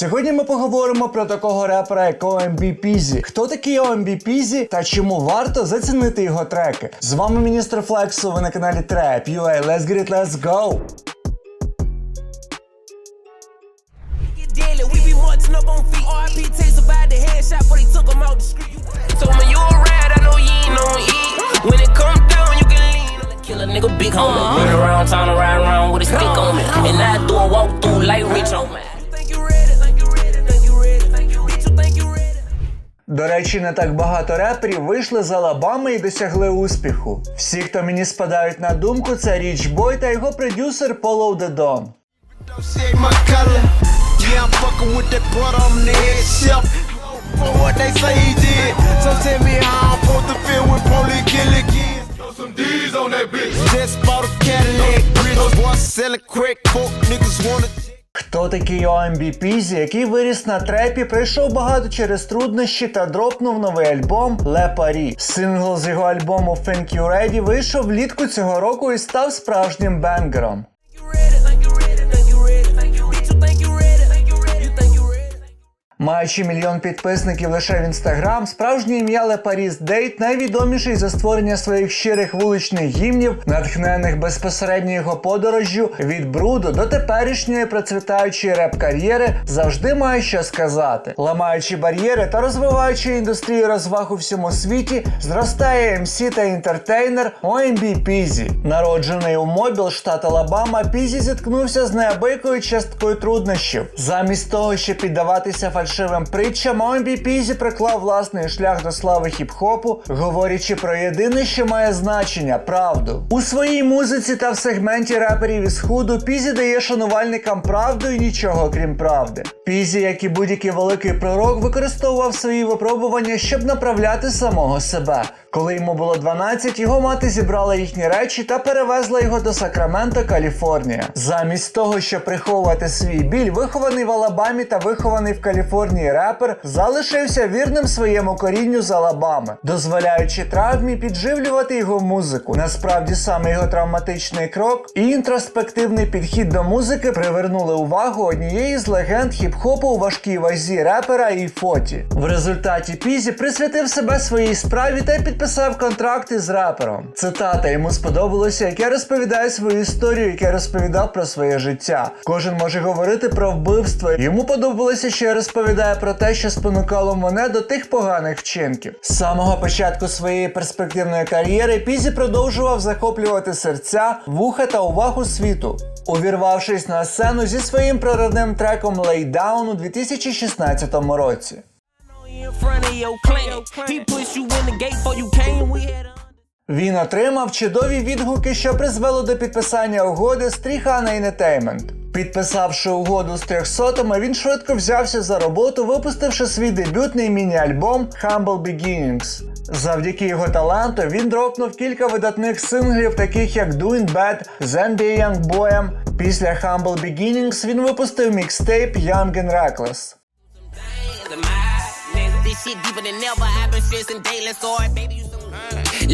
Сьогодні ми поговоримо про такого репера, як OMB Peasy. Хто такий OMB Peasy та чому варто зацінити його треки? З вами міністр Флексу, ви на каналі Trap UA. Let's get it, let's go! big homie. Run around town and ride around with a stick on me. And I do a walk through like Rich on me. До речі, не так багато реперів вийшли з Алабами і досягли успіху. Всі, хто мені спадають на думку, це Річ Бой та його продюсер Follow the bitch. Just bought a Cadillac, rich boy selling crack, folk niggas wanna Хто такий OMB Peasy, який виріс на трепі, пройшов багато через труднощі та дропнув новий альбом Le Paris. Сингл з його альбому Think You Ready вийшов влітку цього року і став справжнім бенгером. Маючи мільйон підписників лише в інстаграм, справжнє ім'я Лепаріс Дейт найвідоміший за створення своїх щирих вуличних гімнів, натхнених безпосередньо його подорожжю від бруду до теперішньої процвітаючої реп-кар'єри, завжди має що сказати. Ламаючи бар'єри та розвиваючи індустрію розваг у всьому світі, зростає MC та інтертейнер OMB Пізі. Народжений у Мобіл, штат Алабама, Пізі зіткнувся з неабиякою часткою труднощів. Замість того, щоб піддаватися фальшивим притчам, OMB Пізі приклав власний шлях до слави хіп-хопу, говорячи про єдине, що має значення правду. У своїй музиці та в сегменті реперів із худу Пізі дає шанувальникам правду і нічого крім правди. Пізі, як і будь-який великий пророк, використовував свої випробування, щоб направляти самого себе. Коли йому було 12, його мати зібрала їхні речі та перевезла його до Сакраменто, Каліфорнія. Замість того, щоб приховувати свій біль, вихований в Алабамі та вихований в Каліфорнії репер, залишився вірним своєму корінню з Алабами, дозволяючи травмі підживлювати його музику. Насправді саме його травматичний крок і інтроспективний підхід до музики привернули увагу однієї з легенд хіп-хопу у важкій вазі репера і фоті. В результаті Пізі присвятив себе своїй справі та підписав контракти з репером. Цитата йому сподобалося, як я розповідаю свою історію, як я розповідав про своє життя. Кожен може говорити про вбивство. Йому подобалося, що я розповідаю про те, що спонукало мене до тих поганих вчинків. З самого початку своєї перспективної кар'єри Пізі продовжував захоплювати серця, вуха та увагу світу. Увірвавшись на сцену зі своїм проривним треком Down у 2016 році. Він отримав чудові відгуки, що призвело до підписання угоди з Тріхана Entertainment. Підписавши угоду з 300 він швидко взявся за роботу, випустивши свій дебютний міні-альбом Humble Beginnings. Завдяки його таланту він дропнув кілька видатних синглів, таких як Doing Bad, Zen Be Young Boy'em. Після Humble Beginnings він випустив мікстейп Young and Reckless.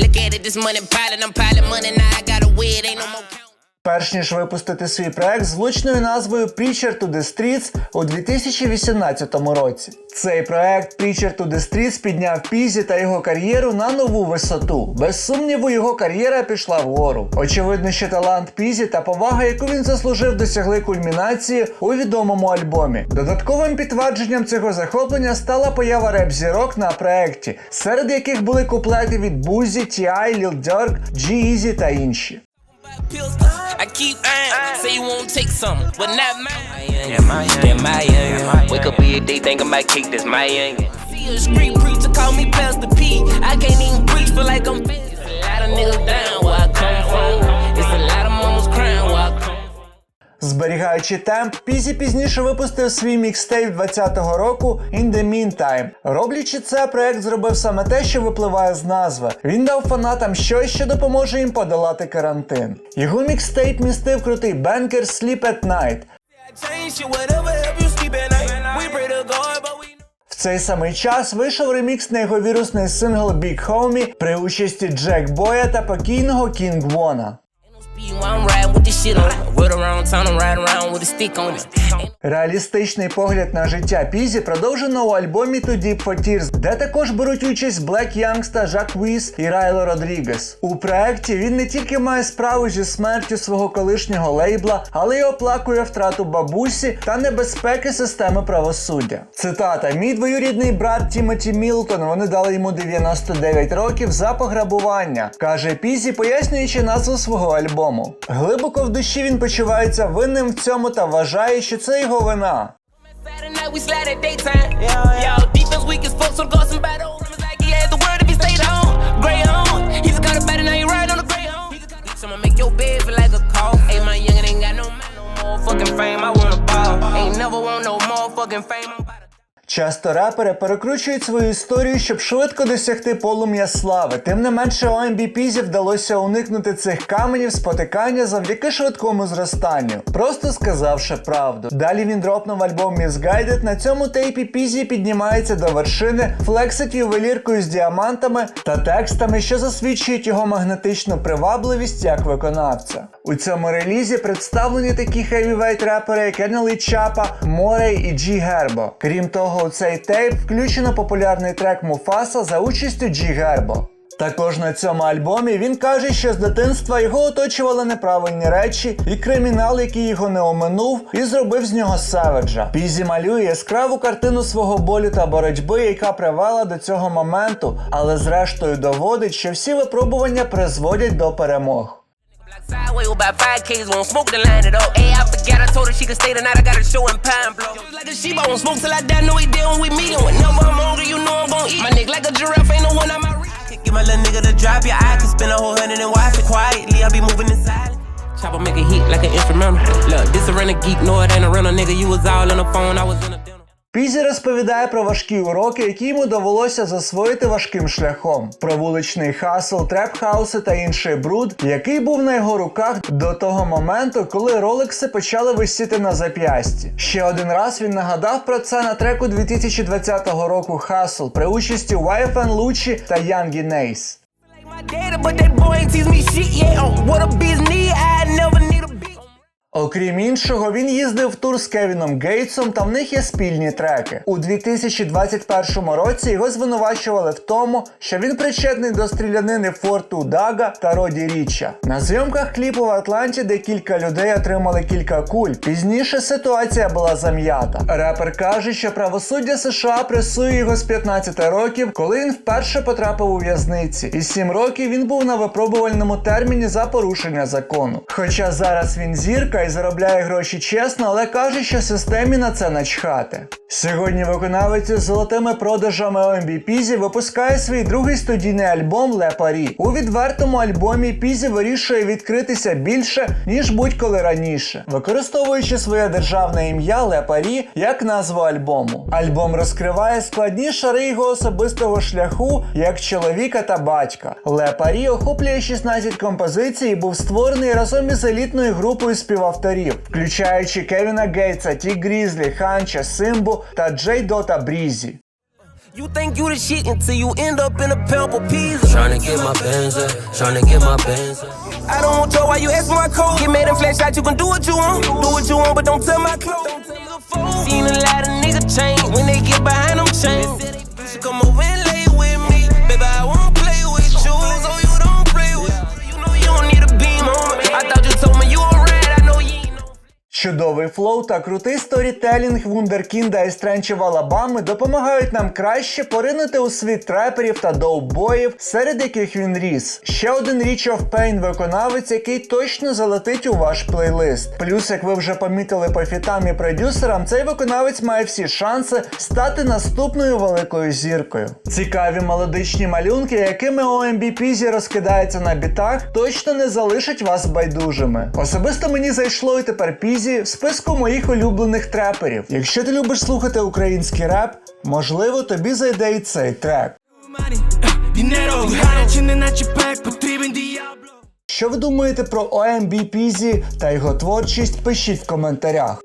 Look at it, this money piling, I'm piling money, now I got a weird, ain't no more. Перш ніж випустити свій проект з влучною назвою Preacher to the Streets у 2018 році. Цей проект Preacher to the Streets підняв Пізі та його кар'єру на нову висоту. Без сумніву, його кар'єра пішла вгору. Очевидно, що талант Пізі та повага, яку він заслужив, досягли кульмінації у відомому альбомі. Додатковим підтвердженням цього захоплення стала поява реп-зірок на проекті, серед яких були куплети від Бузі, T.I., Lil Durk, G-Eazy та інші. Pills, I keep eyeing. Say you won't take some, but not mine. Yeah, my young. my young. Wake up every day thinking about cake, that's my young. See a street preacher call me Pastor P. I can't even preach, feel like I'm fit. A lot of niggas down where I come Зберігаючи темп, Пізі пізніше випустив свій мікстейп 20-го року In the Meantime. Роблячи це, проект зробив саме те, що випливає з назви. Він дав фанатам щось, що допоможе їм подолати карантин. Його мікстейп містив крутий бенкер Sleep at Night. В цей самий час вийшов ремікс на його вірусний сингл Big Homie при участі Джек Боя та покійного Кінг Вона. Реалістичний погляд на життя Пізі продовжено у альбомі Deep for де також беруть участь Блек Янгста, Жак Віс і Райло Родрігес. У проекті він не тільки має справу зі смертю свого колишнього лейбла, але й оплакує втрату бабусі та небезпеки системи правосуддя. Цитата: Мій двоюрідний брат Тімоті Мілтон. Вони дали йому 99 років за пограбування, каже Пізі, пояснюючи назву свого альбому. Глибоко в душі він почувається винним в цьому та вважає, що це його вина. Ain't never want no motherfucking fame. Часто репери перекручують свою історію, щоб швидко досягти полум'я слави. Тим не менше, OMB Пізі вдалося уникнути цих каменів спотикання завдяки швидкому зростанню, просто сказавши правду. Далі він дропнув альбом Misguided. На цьому тейпі Пізі піднімається до вершини, флексить ювеліркою з діамантами та текстами, що засвідчують його магнетичну привабливість як виконавця. У цьому релізі представлені такі хевівейт репери, як Енелі Чапа, Морей і Джі Гербо. Крім того, у цей тейп включено популярний трек Муфаса за участю Джі Гербо. Також на цьому альбомі він каже, що з дитинства його оточували неправильні речі і кримінал, який його не оминув, і зробив з нього севеджа. Пізі малює яскраву картину свого болю та боротьби, яка привела до цього моменту, але зрештою доводить, що всі випробування призводять до перемог. With about five Ks, won't smoke the line it up. Hey, I forgot I told her she could stay tonight. I got a show in Pine Blow. Like a sheep, I won't smoke till I die. No, we deal when we meeting. Whenever I'm hungry, you know I'm gon' eat. My neck like a giraffe, ain't no one on my reach. Get my little nigga to drop your eye. Could spend a whole hundred and watch it quietly. I be moving in silence. Chopper make a hit like an instrumental. Look, this a rent a geek, no, it ain't a rental, nigga. You was all on the phone, I was in a. Пізі розповідає про важкі уроки, які йому довелося засвоїти важким шляхом, про вуличний хасл, треп-хауси та інший бруд, який був на його руках до того моменту, коли ролекси почали висіти на зап'ясті. Ще один раз він нагадав про це на треку 2020 року Хасл при участі YFN Лучі та Янгі Нейс. Окрім іншого, він їздив в тур з Кевіном Гейтсом, та в них є спільні треки. У 2021 році його звинувачували в тому, що він причетний до стрілянини Форту Дага та Роді Річа. На зйомках кліпу в Атланті, де кілька людей отримали кілька куль. Пізніше ситуація була зам'ята. Репер каже, що правосуддя США пресує його з 15 років, коли він вперше потрапив у в'язниці, і 7 років він був на випробувальному терміні за порушення закону. Хоча зараз він зірка і заробляє гроші чесно, але каже, що системі на це начхати. Сьогодні виконавець із золотими продажами OMB Пізі випускає свій другий студійний альбом Ле Парі. У відвертому альбомі Пізі вирішує відкритися більше, ніж будь-коли раніше, використовуючи своє державне ім'я Ле Парі як назву альбому. Альбом розкриває складні шари його особистого шляху як чоловіка та батька. Ле Парі охоплює 16 композицій і був створений разом із елітною групою співавторів, включаючи Кевіна Гейтса, Ті Грізлі, Ханча, Симбу та Джей Дота Брізі. You think you the shit until you end up in a pimple piece. Tryna get my Benz up, tryna get my Benz up. I don't want your why you ask for my code. Get mad and flash out, you can do what you want. Do what you want, but don't tell my clothes. Seen a lot of niggas change when they get behind them chains. You should come over Чудовий флоу та крутий сторітелінг Вундеркінда і Стренчів Алабами допомагають нам краще поринути у світ треперів та доубоїв, серед яких він ріс. Ще один Reach of Pain виконавець, який точно залетить у ваш плейлист. Плюс, як ви вже помітили по фітам і продюсерам, цей виконавець має всі шанси стати наступною великою зіркою. Цікаві мелодичні малюнки, якими OMB Pizzy розкидається на бітах, точно не залишать вас байдужими. Особисто мені зайшло і тепер Пізі в списку моїх улюблених треперів. Якщо ти любиш слухати український реп, можливо тобі зайде і цей трек. Що ви думаєте про OMB Pizzy та його творчість, пишіть в коментарях.